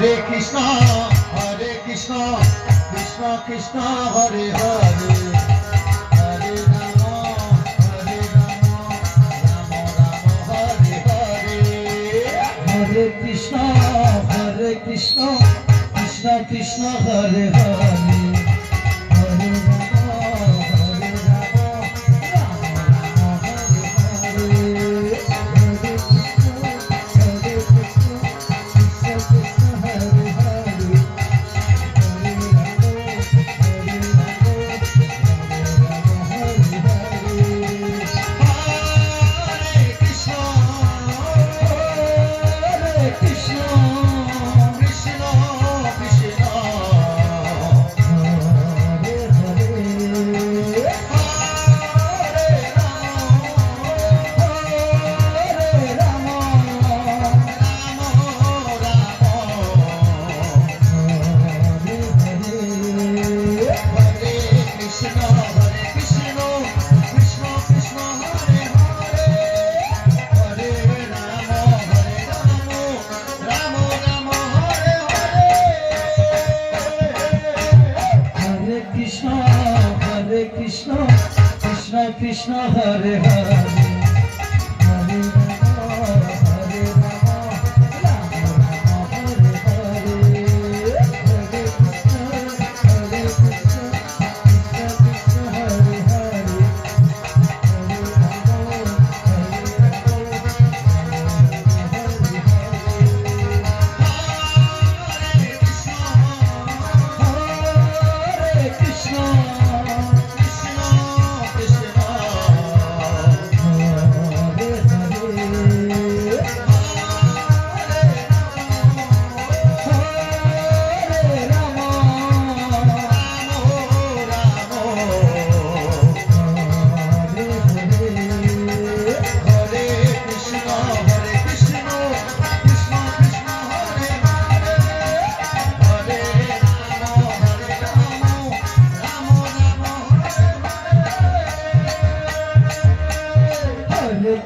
Hare Krishna Hare Krishna Krishna Krishna Hare Hare Hare Krishna, Hare Krishna, Krishna Krishna, Hare Hare. Krishna Hare Hare.